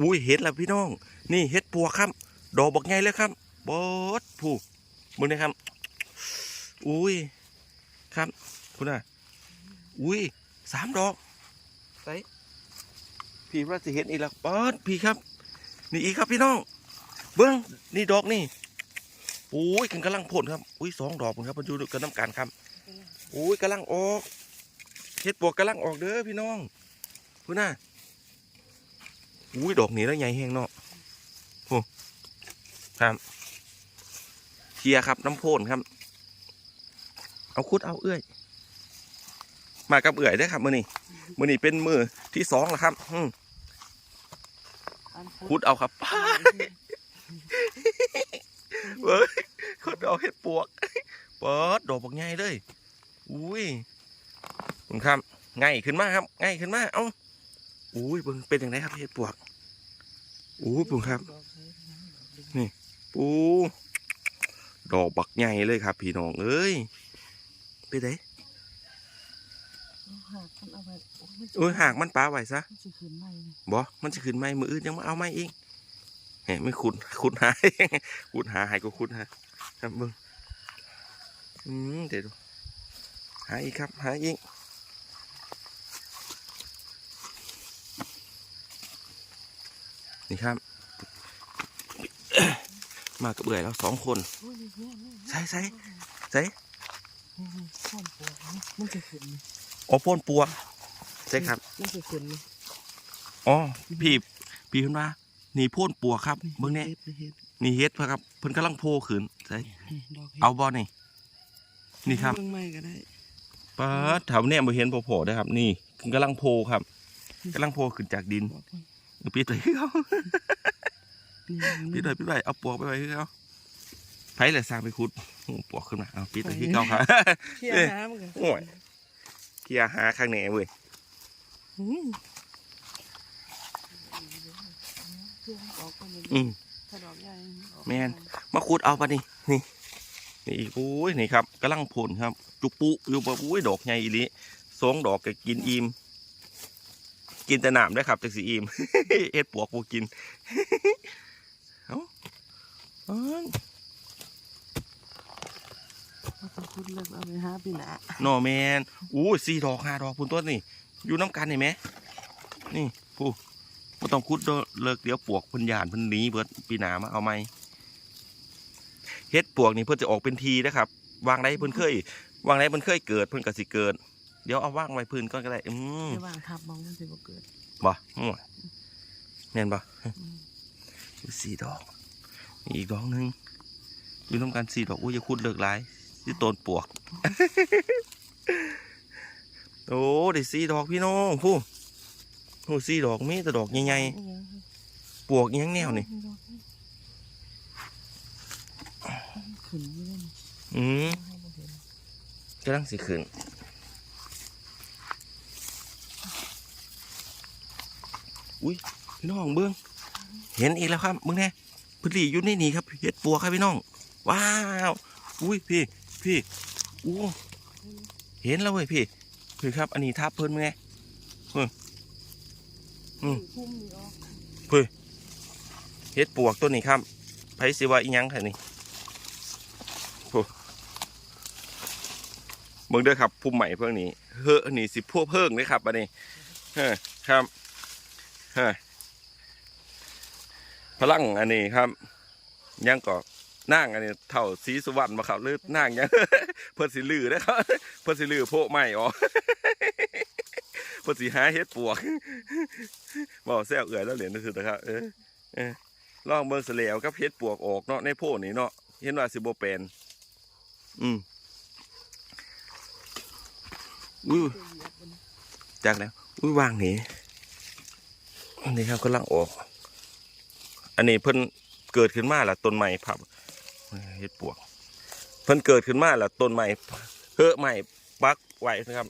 อุ้ยเห็ดแล้วพี่น้อง นี่เห็ดปัวกครับ ดอกบักใหญ่เลยครับบอสผู้มึงนะครับ อุ้ยครับคุณน่ะอุ้ยสามดอกใส่พี่ว่าสิเห็นอีกแล้วบอสพี่ครับ นี่อีกครับพี่น้อง เบิ้งนี่ดอกนี่อุ้ยกันกำลังพ่นครับ อุ้ยสองดอกผมครับมันอยู่กันน้ำกันครับอุ้ยกำลังออกเห็ดปวกกำลังออกเด้อพี่น้องคุณน่ะ อุ้ยดอกนี้แล้วใหญ่แห้งเนาะโอ้ครับเคียร์ครับน้ำโพนครับ เอาคุดเอาเอื้อย มากับเอื่อยได้ครับมือนี้มือนี้เป็นมือที่สองแล้วครับอืมคุดเอาครับเว้ยคุดเอาเห็ดปวกเปิดดอกบักใหญ่เลย อุ้ยคุณครับ ง่ายขึ้นมากครับ ง่ายขึ้นมาก เอ้า อุ้ยเบิ่งเป็นอย่างไรครับเห็ดปวกอุ้ยปุ่งครับปูดอกบักใหญ่เลยครับ พี่น้องเอ้ยไปไหนเอ้ยหากมันปลาไว้ซะมันสิขึ้นใหม่นี่บอมันจะขึ้นไหมมืออื่นยังมาเอาไหมเองแหมไม่ขุดขุดหาขุดหาหายก็ขุดหาครับมึงอืมเดี๋ยวดูหาอีกครับหาอีก นี่ครับ มากับเบื่อยแล้วสองคนใส่ใส่ใส่นี่นี่ข้อมปวดนี่มันจะขึ้นอ๋อพ่นปัวใช่ครับมันจะขึ้นอ๋อพี่พี่เพิ่นว่านี่พ่นปัวครับเบิ่งน่เฮ็ดเฮ็ดนี่เฮ็ดครับเพิ่นกำลังโผล่ขึ้นใส่เอาบ่นี่นี่ครับเบิ่งใหม่ก็ได้ป้าแถวเนี่ยบ่เห็นโผล่ได้ครับ นี่กำลังโผล่ครับกำลังโผล่ขึ้นจากดิน บอกเพิ่นเออปิดไว้คือเขานี่ปิดไว้ปิดไว้เอาปวกไปไว้คือเขาไผเลยสร้างไปขุดโอ้ปวกขึ้นมาเอาปิดไว้คือเขาครับเที่ยวน้ำกันโอ้ยเคลียร์หาข้างแหน่เว้ยอืมเที่ยวออกไปเลยอืมถ้าดอกใหญ่ออกแม่นมาขุดเอาปะนี่นี่นี่อีกโอ้ยนี่ครับกำลังผลครับ จุกปุอยู่ปะอุ้ยดอกใหญ่อีหลิสองดอกก็กินอิ่ม กินแต่น้ำได้อครับจากสีอิ่มเอ็ดปวกปูกินเอ้าเอ้ยเอาไปคุดเลิกเอาไปหาปีหน้าหน่อแมนอู้ยสี่ดอกห้าดอกพุ่นต้นนี่อยู่น้ำกันนี่ไหมนี่ผู้ไม่ต้องคุดเด้อเลิกเดี๋ยวปวกเพิ่นยานเพิ่นหนีเบิดปีหนามาเอาไหมเฮ็ดปวกนี่เพิ่นจะออกเป็นทีนะครับ วางได้เพิ่นเคยวางได้เพิ่นเคยเกิดเพิ่นก็สิเกิด เดี๋ยวเอาวางไว้พื้นก่อนก็ได้อืมจะวางทับมองมันสิบ่เกิดบ่มั่วแม่นบ่อืมอยู่สี่ดอกนี่อีกดอกหนึงอยู่น้ำกันสี่ดอกอุ้ยอย่าคุดเลิกหลายที่ต้นปวก โอ้ได้สี่ดอกพี่น้องผู้โอ้สี่ดอกมีแต่ดอกใหญ่ๆปวกอิหยังแนวนี่ขึ้นอยู่เลยนี่อืมให้บ่เห็นกำลังสิขึ้น อุ้ยพี่น้องเบิ้งเห็นอีกแล้วครับเบิ้งแน่พื้นที่อยู่ในนี่ครับเห็ดปัวครับพี่น้อง ว้าวอุ้ยพี่พี่อู้เห็นแล้วเว้ยพี่พี่ครับ อันนี้ทับเพิ่นไงอืมพุ่มนี่ออกเห็ดปวกตัวนี้ครับไผสิว่าอีหยังค่ะนี่โอ้เบิ่งเด้อครับภูมิใหม่เพิ่งนี้เฮ้อนี่สิพวกเพิ่งเลยครับอันนี้เฮ้ครับ ฮ้อพลังอันนี้ครับ ยังก็นั่งอันนี้เท่าสีสุวรรณมาครับหรือนั่งยังเพิ่นสิลือนะครับเพิ่นสิลือโพกใหม่อ๋อเพิ่นสิหาเฮ็ดปวกบอกแซวเอื่อยแล้วเหรียญนั่นคือนะครับเออเออลองเบิ่งเสลวกับเฮ็ดปวกออกเนาะในโพนี่เนาะเห็นว่าสิบ่เป็นอืมอุ้ยจากแล้วอุ้ยวางหนีอั นนี้ครับกำลังออก อันนี้เพิ่นเกิดขึ้นมาแล้วต้นใหม่พับเฮ็ดปวก เพิ่นเกิดขึ้นมาแล้วต้นใหม่เฮ้อใหม่ปักไว้นะครับ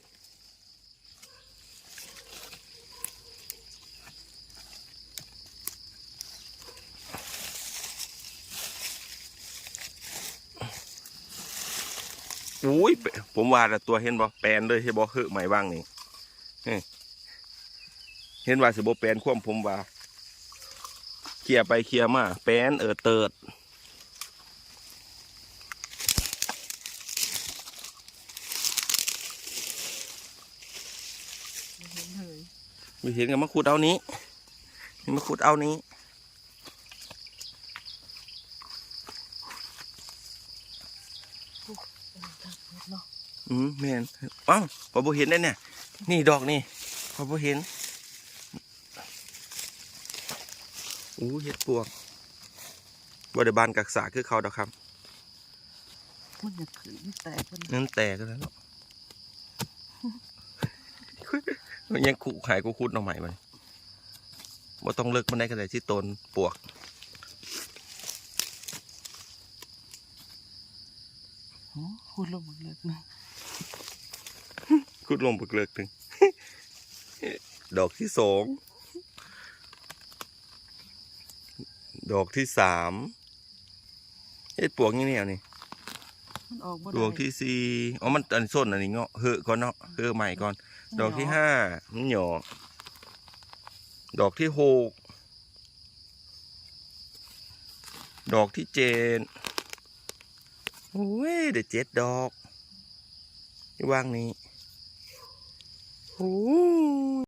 อุ้ยผมว่าแต่ตัวเห็นบ่แปลนเลยเห็นบ่เฮ้อใหม่ว่างนี่ เฮ้ยเห็นว่าสิบ่แปลนความผมว่าเคลียร์ไปเคลียร์มาแป้นเออเติดเห็นเลยไม่เห็นกันมาขุดเอานี้นี่มาขุดเอานี้เนาะอืมแม่นอ้าวพอบ่เห็นได้เนี่ย นี่ดอกนี่พอบ่เห็น อู้เห็ดปวกบริบาลกักษาคือเขาดอกครับมันอยากขึ้นแตกมันนั่นแตกแล้วเนาะมันยังขู่หายกูคุดหน่อใหม่มันบ่ต้องเลิกมันได้กันเลยที่ตนปวกโอ้คุณลงหมดเลยนะคุดลงปึกเลิกถึง ดอกที่สอง ดอกที่สามเฮ็ดปวกอย่างนี้เอานี่มันออกบ่ดได้อกที่สี่อ๋อมันอันส้นอันนี้เงาะเหอะก่อนเนาะเหอะใหม่ก่อน ดอกที่ห้ามันหยอดอกที่หกดอกที่เจ็ดโอ้ยเดี๋ยวเจ็ดดอกที่ว่างนี้โอ้